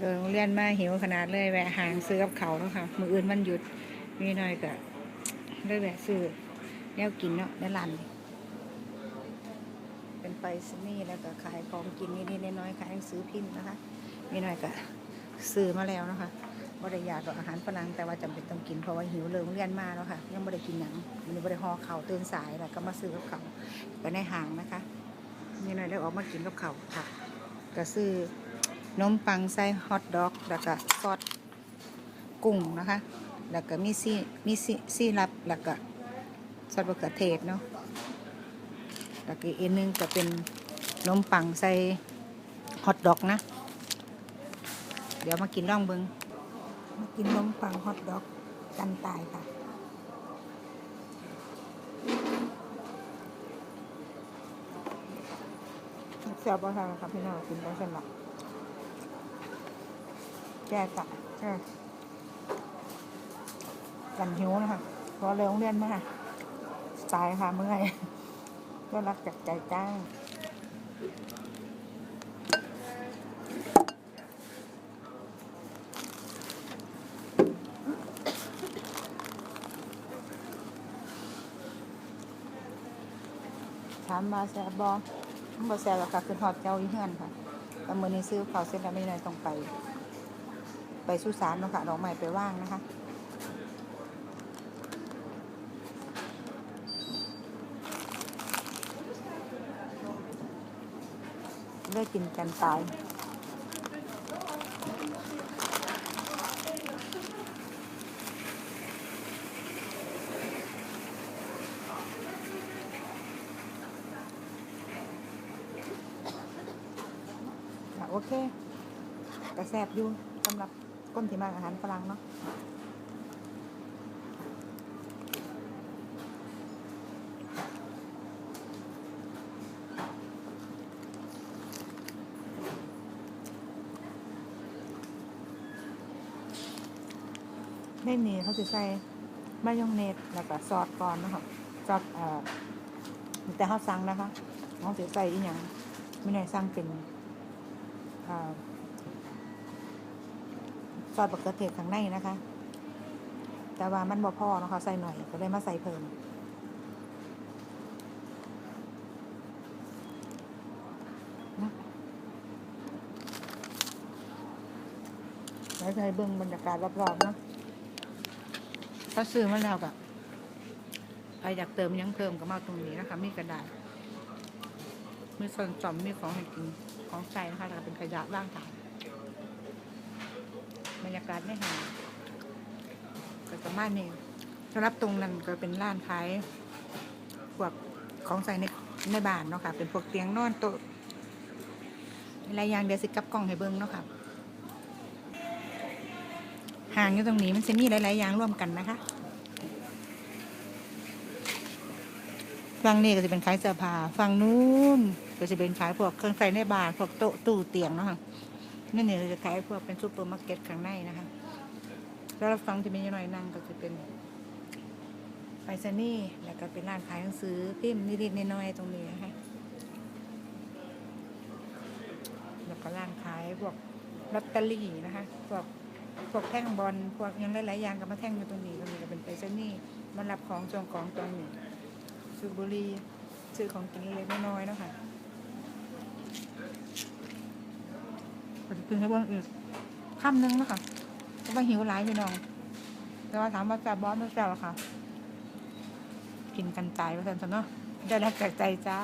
โรงเรียนมาหิวขนาดเลยแวะหางซื้อกับเขาวเนาะค่ะ มืออื่นมันหยุดมีหน่อยก็เลยแวะซื้อแนวกินเนาะในร้านนี่เป็นไปสนี่แล้วก็ขายของกินนิดๆน้อยๆขายหนังสือพิมพ์นะคะ มีหน่อยก็ซื้อมาแล้วนะคะบริยากกับอาหารฝรั่งแต่ว่าจำเป็นต้องกินเพราะว่าหิวเลยโรงเรียนมาแล้วค่ะ ยังไม่ได้กินหยังมันบริห่อเข่าตื่นสายแล้วก็มาซื้อกับเขาไปในห้างนะคะมีหน่อยได้ออกมากินกับเขาค่ะก็ซื้อ นมปังไส้ฮอทดอกแล้วก็ซอสกุ้งนะคะ แล้วก็มีซี่มีซี่ซี่รับแล้วก็ซอสมะเขือเทศเนาะแล้วก็อีกอันหนึงก็เป็นนมปังใส่ฮอทดอกนะ เดี๋ยวมากินร่องเบิงมากินนมปังฮอทดอกกันตายค่ะเสียบอทางครับพี่น้องกินได้สำหรับ แก้กะแก้กันหิวนะคะเพราะเลยโรงเรียนมาตายค่ะเมื่อยก็รักจากใจจ้างถามมาแซ่บบอบ่แซ่บหรอกค่ะคือทอดเจ้าอีเฮือนค่ะแต่มื้อนี้ซื้อข้าวเสร็จแล้วไม่ได้ต้องไป ไปสุสานเนาะค่ะดอกไม้ไปว่างนะคะเลิกกินกันตายโอเคกระแซบอยู่สำหรับ คนที่มากอาหารฝรั่งเนาะไม่มีเขาจะใส่มายองเนสแล้วก็ซอสก่อนนะคะซอสเอ่อแต่เขาสั่งนะคะเขาจะใส่อีกอย่างไม่ได้สั่งเป็นอ่า ซอสบักเกอร์เทศข้างในนะคะ แต่ว่ามันบ่พอนะคะใส่หน่อยก็เลยมาใส่เพิ่มนะแล้วใช้เบื้องบรรยากาศรอบๆเนาะถ้าซื้อมาแล้วก็ใครอยากเติมยังเพิ่มก็มาตรงนี้นะคะ มีกระดาษ มีส่วนจอมมีของให้กินของใช้นะคะแล้วก็เป็นขยะร่างกาย รรยากาศไม่ห่างก็ประมาณนี้สำหรับตรงนั้นก็เป็นร้านขายพวกของใส่ในในบ้านเนาะค่ะ เป็นพวกเตียงนอนโต๊ะหลายอย่างเดียวสิกลับกล้องให้เบิ้งเนาะค่ะห่างอยู่ตรงนี้มันจะมีหลายๆอย่างร่วมกันนะคะฝั่งนี้ก็จะเป็นขายเสื้อผ้าฝั่งนู้นก็จะเป็นขายพวกเครื่องใช้ในบ้านพวกโต๊ะตู้เตียงเนาะค่ะ นี่เนี่ยจะขายพวกเป็นซูเปอร์มาร์เก็ตข้างในนะคะแล้วฝั่งที่มีหน่อยนั่งก็จะเป็นไปซนี่แล้วก็เป็นร้านขายหนังสือพิมพ์นิดๆน้อยๆตรงนี้นะคะแล้วก็ร้านขายพวกลอตเตอรี่นะคะพวกพวกแท่งบอลพวกยังหลายๆอย่างก็มาแท่งอยู่ตรงนี้ตรงนี้ก็เป็นไปซนี่มารับของจองของตรงนี้ซื้อบุรีซื้อของกินเล็กน้อยๆเนาะค่ะ ก็จะกินให้เบิ่งอีกคำนึงนะคะก็ไม่หิวหลายพี่น้อง แต่ว่าถามว่าแซ่บบอสไม่แซ่บหรอค่ะ กินกันตายไปสันสันเนาะได้รับจากใจจ้า